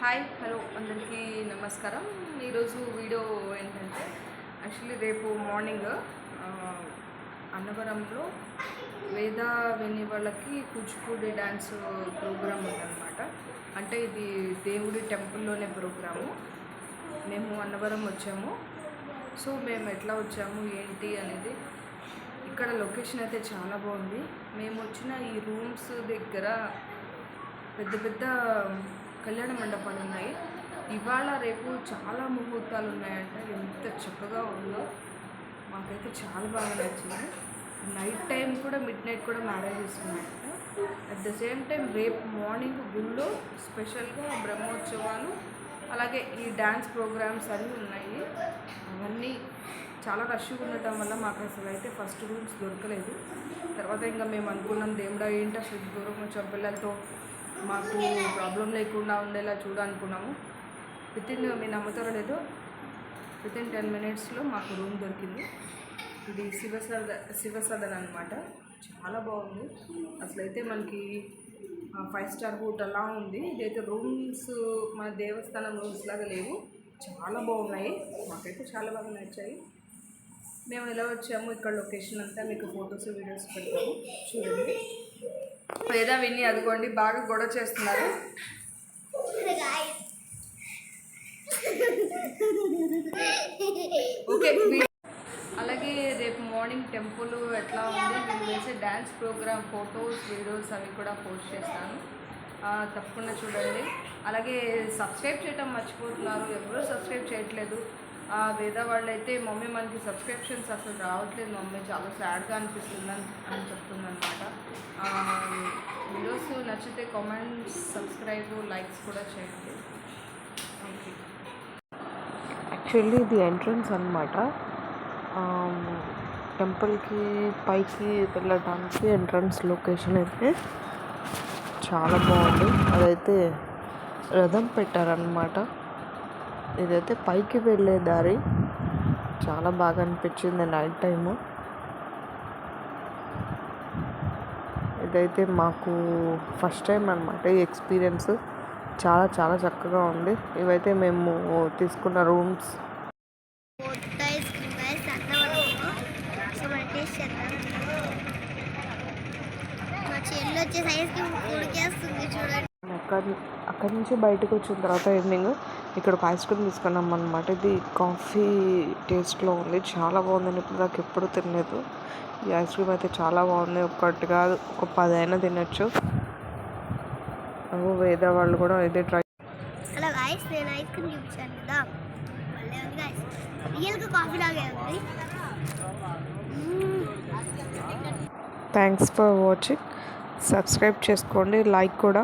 Hi hello అందరికీ నమస్కారం. ఈరోజు వీడియో ఏంటంటే యాక్చువల్లీ రేపు మార్నింగ్ అన్నవరంలో వేద విని వాళ్ళకి కూచిపూడి డ్యాన్స్ ప్రోగ్రామ్ ఉందన్నమాట. అంటే ఇది దేవుడి టెంపుల్లోనే ప్రోగ్రాము. మేము అన్నవరం వచ్చాము. సో మేము ఎట్లా వచ్చాము ఏంటి అనేది ఇక్కడ లొకేషన్ అయితే చాలా బాగుంది. మేము వచ్చిన ఈ రూమ్స్ దగ్గర పెద్ద పెద్ద కళ్యాణ మండపాలు ఉన్నాయి. ఇవాళ రేపు చాలా ముహూర్తాలు ఉన్నాయంట. ఎంత చక్కగా ఉందో మాకైతే చాలా బాగా నచ్చింది. నైట్ టైం కూడా మిడ్ నైట్ కూడా మ్యారేజెస్ ఉన్నాయంట అట్ ద సేమ్ టైం రేపు మార్నింగ్ గుళ్ళో స్పెషల్గా బ్రహ్మోత్సవాలు అలాగే ఈ డ్యాన్స్ ప్రోగ్రామ్స్ అన్నీ ఉన్నాయి. అవన్నీ చాలా రష్గా ఉండటం వల్ల మాకు అసలు అయితే ఫస్ట్ రూమ్స్ దొరకలేదు. తర్వాత ఇంకా మేము అనుకున్నాం దేవుడా ఏంటి అసలు దూరం కొంచెం పిల్లలతో? మాకు ప్రాబ్లం లేకుండా ఉండేలా చూడాలనుకున్నాము. విత్ ఇన్ మీరు నమ్ముతారో లేదో. విత్ ఇన్ టెన్ మినిట్స్లో మాకు రూమ్ దొరికింది. ఇది శివసద శివసదన్ అనమాట చాలా బాగుంది. అసలు అయితే మనకి ఫైవ్ స్టార్ హోటల్లా ఉంది. ఇదైతే రూమ్స్ మన దేవస్థానం రూమ్స్ లాగా లేవు. చాలా బాగున్నాయి. మాకైతే చాలా బాగా నచ్చాయి. మేము ఎలా వచ్చాము ఇక్కడ లొకేషన్ అంతా మీకు ఫొటోస్ వీడియోస్ పెడతాము. చూడండి. వేదా విని అదిగోండి బాగా గొడవ చేస్తున్నారు. ఓకే అలాగే రేపు మార్నింగ్ టెంపుల్ ఎట్లా ఉంది? నేను వేసే డ్యాన్స్ ప్రోగ్రామ్ ఫొటోస్ వీడియోస్ అవి కూడా పోస్ట్ చేస్తాను. తప్పకుండా చూడండి. అలాగే సబ్స్క్రైబ్ చేయటం మర్చిపోతున్నారు. ఎవరూ సబ్స్క్రైబ్ చేయట్లేదు. ఆ, వాళ్ళు అయితే మమ్మీ మనకి సబ్స్క్రిప్షన్స్ అసలు రావట్లేదు మమ్మీ. చాలా సాడ్గా అనిపిస్తుంది అని అని Um, వీడియోస్ నచ్చితే కామెంట్స్ సబ్స్క్రైబ్ లైక్స్ కూడా చేయండి. యాక్చువల్లీ ఇది ఎంట్రన్స్ అనమాట టెంపుల్కి పైకి వెళ్ళడానికి ఎంట్రన్స్ లొకేషన్ అయితే చాలా బాగుంది. అదైతే రథం పెట్టారనమాట ఇదైతే పైకి వెళ్ళే దారి. చాలా బాగా అనిపించింది నైట్ టైము. ఇదైతే మాకు ఫస్ట్ టైం అనమాట ఈ ఎక్స్పీరియన్స్ చాలా చాలా చక్కగా ఉంది. ఇవైతే మేము తీసుకున్న రూమ్స్ అక్కడ అక్కడి నుంచి బయటకు వచ్చిన తర్వాత ఈవినింగ్ ఇక్కడ ఒక ఐస్ క్రీమ్ తీసుకున్నాం అనమాట ఇది కాఫీ టేస్ట్లో ఉంది. చాలా బాగుంది ఇప్పుడు నాకు ఎప్పుడు తినలేదు. ఈ ఐస్ క్రీమ్ అయితే చాలా బాగుంది. ఒకటి కాదు ఒక పది అయినా తినచ్చు వేద వాళ్ళు కూడా ఇదే ట్రై హలో గైస్ నేను ఐస్ క్రీమ్ చూపించాను కదా. భలే ఉంది గైస్ రియల్గా కాఫీ లాగే ఉంది. థ్యాంక్స్ ఫర్ వాచింగ్ సబ్స్క్రైబ్ చేసుకోండి. లైక్ కూడా.